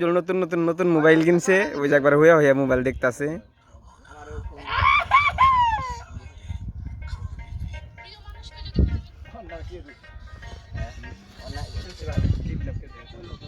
জল নতুন নতুন নতুন মোবাইল কিনছে ওই যে একবার হইয়া হইয়া মোবাইল দেখতাছে কাশেম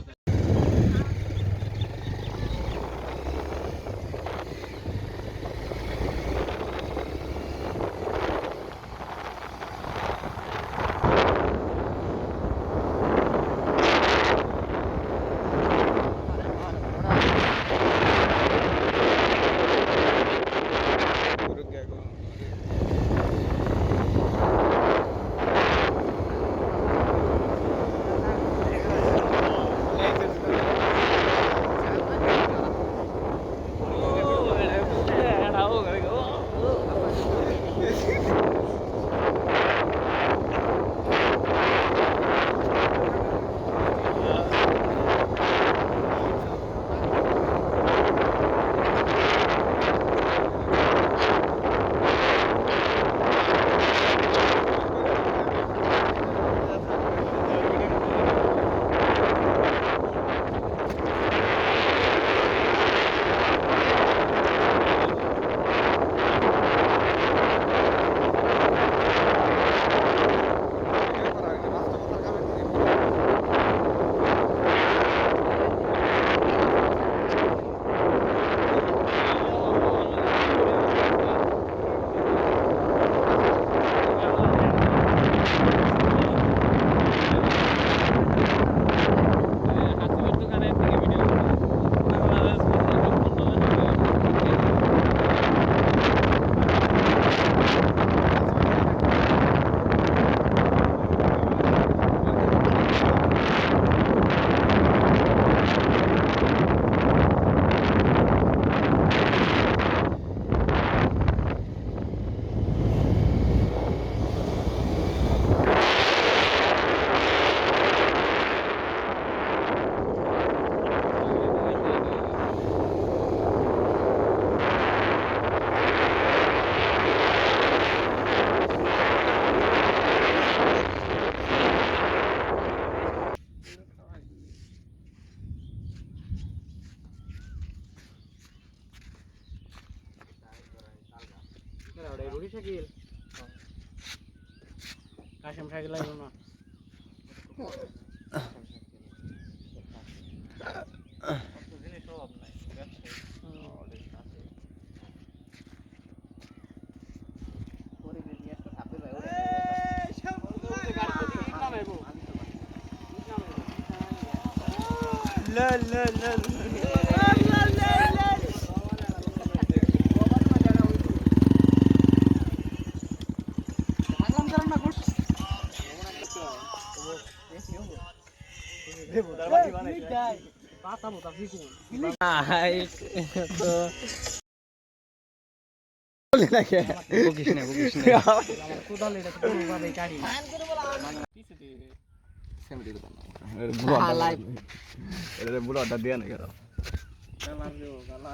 না পাতা বোতা ফিকুন বকিস না। বকিস না আমার কোদাল এটা তো গরু বাদে গাড়ি বুড়ো অর্ডার দিয়ে না কেন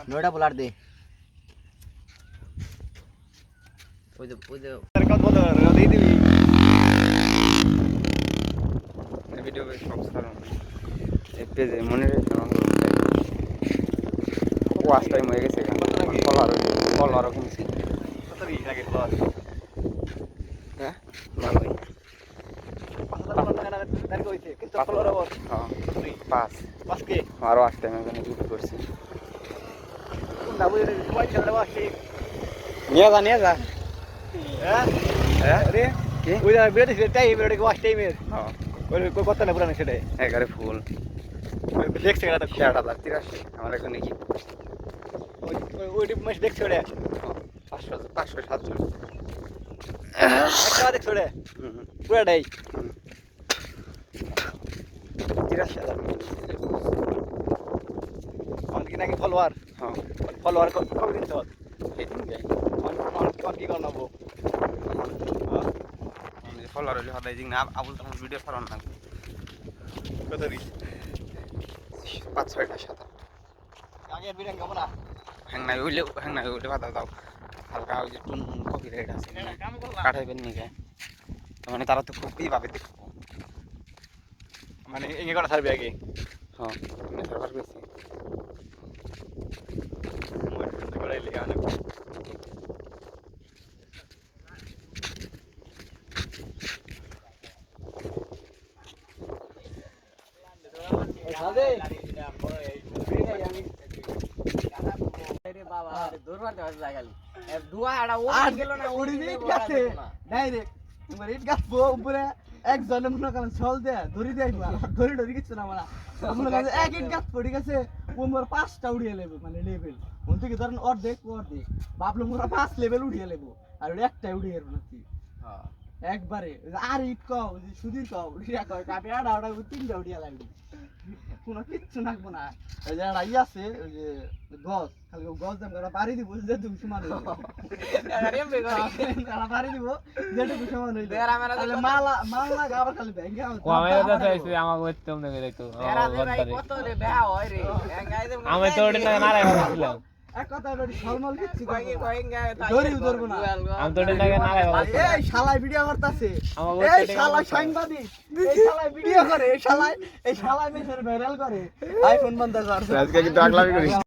নয়টা বোলার দে ওই ভিডিও এই পেজে মনে রেখে ওয়াশ টাইম হয়ে গেছে ফলোয়ার ফলোয়ারও কিনছি হ্যাঁ? ভালোই। হ্যাঁ। আরও আসতে আমি এখানে ইউজ করছি। নিয়ে যা নিয়ে যা। হ্যাঁ? কি? হ্যাঁ। এগারে ফুল ষাট হাজার তিরাশি আমার এখানে কি পাঁচশো পাঁচশো সাতশো হুম, হুম। তিরাশি হাজার ফলোয়ার হ্যাঁ। ফলোয়ার কবে কিনছ এই দিন যাই। কি করব ফলোয়ার হলে সদাই দিন না আবুল তখন ভিডিও ফরান না। কত রি পাঁচ ছয়টা সাত আগে বিরান খাব না? হ্যাং নাই উইলে হ্যাং নাই উইলে বাধা দাও। হালকা ওই যে টুন কপি রেট আছে কাঠাইবেন নিকে মানে তারা তো খুবই ভাবে দেখব। মানে এঙ্গে করা ছাড়বি আগে? হ্যাঁ আমি সার্ভার পেয়েছি করে লিখে অনেক আর ওড়ি ইট গাছে ডাইরেক্ট তোমার ইট গাছ উপরে একজনে মনে করেন ছল দেয় ধরি দেয় ধরি ধরি কিছু না মানে মনে করেন এক ইট গাছ পড়ে গেছে ওমর পাঁচটা উড়িয়ে লেবে মানে লেভেল ওন থেকে ধরেন অর্ধেক অর্ধেক। ভাবলো মোরা পাঁচ লেভেল উড়িয়ে লেবো আর একটাই উড়িয়ে লেবো নাকি? একবারে আর ইট কও সুধীর কও উড়িয়া কয় কাপে আড়া আড়া তিনটা উড়িয়া লাগবে। কোনো কিচ্ছু লাগবো না। ওই যে একটা ইয়ে আছে ওই যে গছ খালি গছ দাম করা বাড়ি দিব যে তুমি সমান হইল। তারা বাড়ি দিব যেটুকু সমান হইল। তাহলে মালা মালা আবার খালি ব্যাংকে আমি তো ওটা না নারাই এই শালায় ভিডিও করতেছে। এই শালা সাংবাদিক। এই শালায় ভিডিও করে এই শালায় এই শালায় ভাইরাল করে। আইফোন বন্ধ কর। আজকে কিন্তু আগলামি করিস?